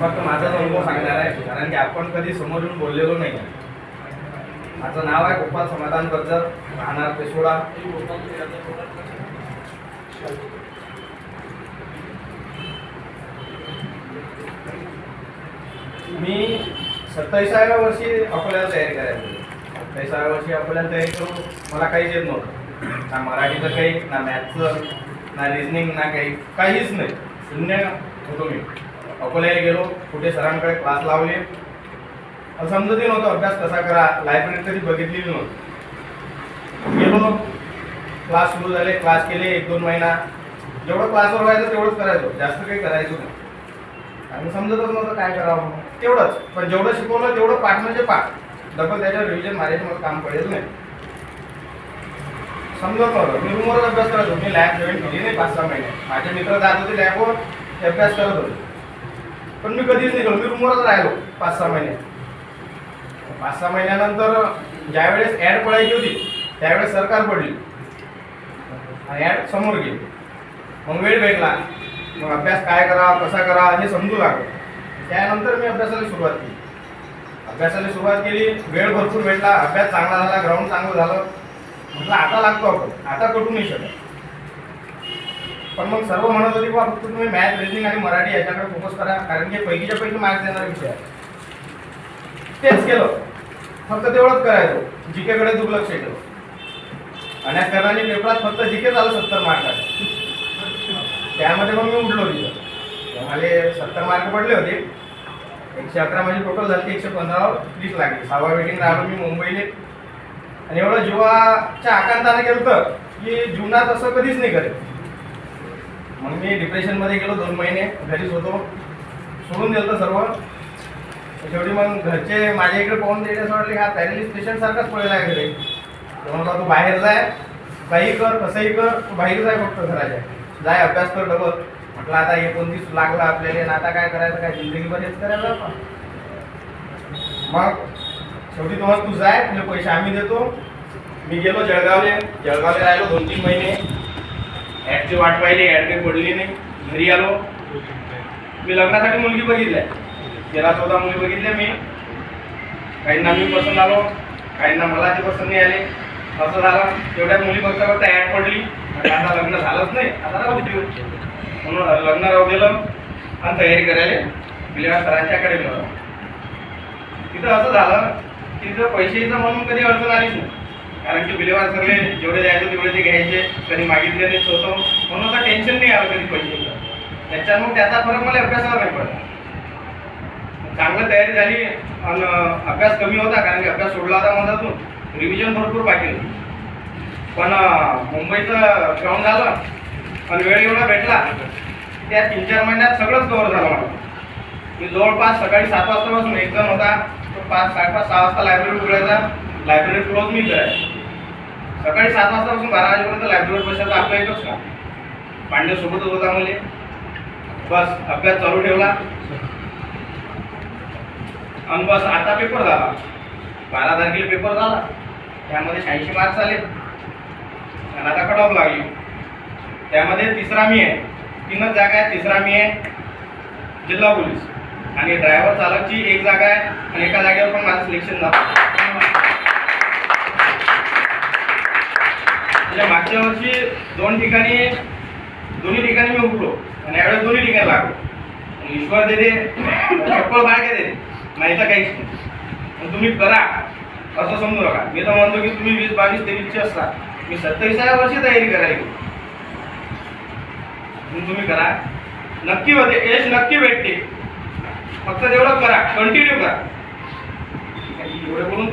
फक्त माझाच अनुभव सांगणार आहे. कारण की आपण कधी समोर येऊन बोललेलो नाही. माझं नाव आहे गोपाल समाधानबद्दल. राहणार पेशोडा. मी सत्तावीसाव्या वर्षी अकोल्याला तयारी करायचो. सत्तावीसाव्या वर्षी अकोल्याला तयारी करून मला काहीच येत नव्हतं. ना मराठीचं काही ना मॅथ्सचं ना रिझनिंग ना काही. काहीच नाही. शून्य होतो मी. अकोल्याला गेलो. कुठे सरांकडे क्लास लावले. समजतही नव्हतं अभ्यास कसा करा. लायब्ररी कधी बघितलेली नव्हती. गेलो. क्लास सुरू झाले. क्लास केले एक दोन महिना. जेवढं क्लासवर व्हायचं तेवढंच करायचो. जास्त काही करायचो नाही. आणि समजतच नव्हतं काय करावं तेवढंच. पण जेवढं शिकवलं तेवढं पाठ म्हणजे पाठ. डबल त्याच्यावर रिव्हिजन मारायचं मला काम पडेल नाही. समजत नव्हतं. मी रूमवरच अभ्यास करायचो मी लॅब जॉईन केली नाही पाच सहा महिने. माझे मित्र जात होते लॅबवर अभ्यास करत होते. पण मी कधीच नाही मी रूमवरच राहिलो पाच सहा महिने. पाच सहा महिन्यानंतर ज्यावेळेस ॲड पडायची होती त्यावेळेस सरकार पडली. आणि ॲड समोर गेली. मग वेळ भेटला. मग अभ्यास काय करा कसा करा हे समजू लागलं. त्यानंतर मी अभ्यासाला सुरुवात केली. अभ्यासाला सुरुवात केली वेळ भरपूर भेटला. अभ्यास चांगला झाला ग्राउंड चांगलं झालं. म्हटलं आता लागतो आपण. आता कटू नाही शकत? पण मग सर्व म्हणत होते बा फक्त तुम्ही मॅथ रिजनिंग आणि मराठी याच्याकडे फोकस करा कारण की पैकीच्या पैकी मार्क्स देणारा विषय आहे तेच केलं. फक्त तेवढंच करायचो. जीकेकडे दुर्लक्ष केलं. आणि करणारी पेपरात फक्त जिके झालं सत्तर मार्काचे त्यामध्ये मग मी उठलो तिथं. मला सत्तर मार्क पडले होते. एकशे अकरा माझी टोटल झाली एकशे पंधरा वीस लागली. सहावा वेटिंग राहिलो मी मुंबईले. आणि एवढं जीवाच्या आकांताने केलं तर की जीवनात असं कधीच नाही करेल मग मी डिप्रेशनमध्ये गेलो दोन महिने घरीच होतो. सोडून दिलं सर्व. शेवटी मग घरचे माझ्या इकडे पाहून द्यायला असं वाटले हा पॅरेलिस पेशंट सारखाच पडलेला आहे घरी म्हणून तू बाहेर जाय. काही कर कसंही कर. तू बाहेर जाय फक्त घराच्या. जाय अभ्यास कर डबल. म्हटलं आता एकोणतीस लागला आपल्याला. आणि आता काय करायचं? काय जिंदगीभर हेच करायला आपण. मग शेवटी तुम्हाला तू जाय तुझे पैसे आम्ही देतो. मी गेलो जळगावले. जळगावले राहिलो दोन तीन महिने. ॲडची वाट पाहिली ॲड काही पडली नाही घरी आलो. मी लग्नासाठी मुलगी बघितल्या तेरा चौदा मुली बघितल्या मी. काहींना मी पसंत आलो काहींना मला ते पसंत नाही आले. असं झालं. तेवढ्या मुली बघता बघता ॲड पडली. आता लग्न झालंच नाही. आता राहू देऊ म्हणून लग्न राहू दिलं. आणि तयारी करायला बिलेवा सरांच्या अकॅडमीवर तिथं असं झालं की तिथं पैशाचं म्हणून कधी अडचण आलीच नाही. कारण की विल्हेवाट सगळे जेवढे द्यायचे तेवढे ते घ्यायचे. कधी मागितले नाही म्हणून आता टेन्शन नाही आलं कधी पैशाचं त्याच्यामुळे त्याचा फरक मला अभ्यासाला नाही पडला चांगलं तयारी झाली आणि अभ्यास कमी होता कारण की अभ्यास सोडला होता मधातून. रिव्हिजन भरपूर बाकी होती. पण मुंबईचं ग्राउंड झालं आणि वेळ एवढा भेटला त्या तीन चार महिन्यात सगळंच कव्हर झालं मला. मी जवळपास सकाळी सात वाजतापासून एक्झाम होता. तो पाच साडेपाच सहा वाजता लायब्ररी उघडायचा. लायब्ररी क्लोज मी करायचं सकाळी सात वाजतापासून बारा वाजेपर्यंत लायब्ररीवर बसायचं आपलं एकच का? पांडे सोबतच होता मुले बस अभ्यास चालू ठेवला. आणि बस आता पेपर झाला. बारा तारखेला पेपर झाला. त्यामध्ये शहाऐंशी मार्क्स आले. आणि आता कट ऑफ लागली. त्यामध्ये तिसरा मी आहे. तीनच जागा आहे तिसरा मी आहे. जिल्हा पोलीस. आणि ड्रायव्हर चालकची एक जागा आहे. आणि एका जागेवर पण माझं सिलेक्शन झालं. मागच्या वर्षी दोन ठिकाणी दोन्ही ठिकाणी मी उठलो. आणि यावेळेस दोन्ही ठिकाणी लागलो. ईश्वर देते चप्पल बाहेर देते नाही तर काहीच नाही. पण तुम्ही करा. असं समजू नका. मी तर म्हणतो की तुम्ही वीस बावीस तेवीसचे असता. मी सत्तावीसाव्या वर्षी तयारी करायला गेलो. तुम्ही करा. नक्की होते. यश नक्की भेटते. फक्त तेवढं करा. कंटिन्यू करा. एवढे बोलून